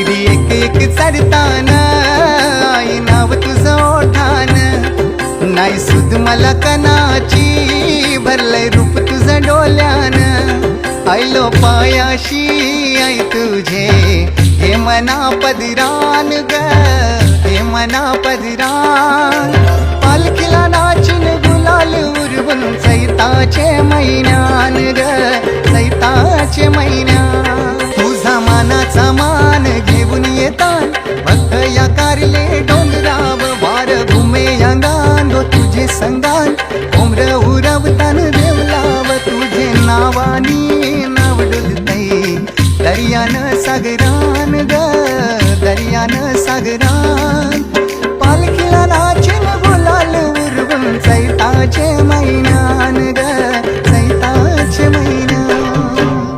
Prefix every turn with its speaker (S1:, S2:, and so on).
S1: पायरी एक एक चढताना. आई नाव तुझं ओठान. नाही सुद मला कनाची भरलंय रूप तुझं डोल्यान. आयलो पायाशी आई तुझे. हे मना पदिरान ग हे मना पदिरान. पालखीला नाचिन गुलाल उरवून सैताचे मैनान ग सैताचे मैना तुझा मानाचा मान या डोंगराव वार घुमे अंगान गो तुझे संगान. उमर उरवतान देवलाव तुझे नावानी नाव डुलतई दर्यान सागरान ग दर्यान सागरान. पालखीला नाचेन गुलाल उरवून सैताचे मैनान.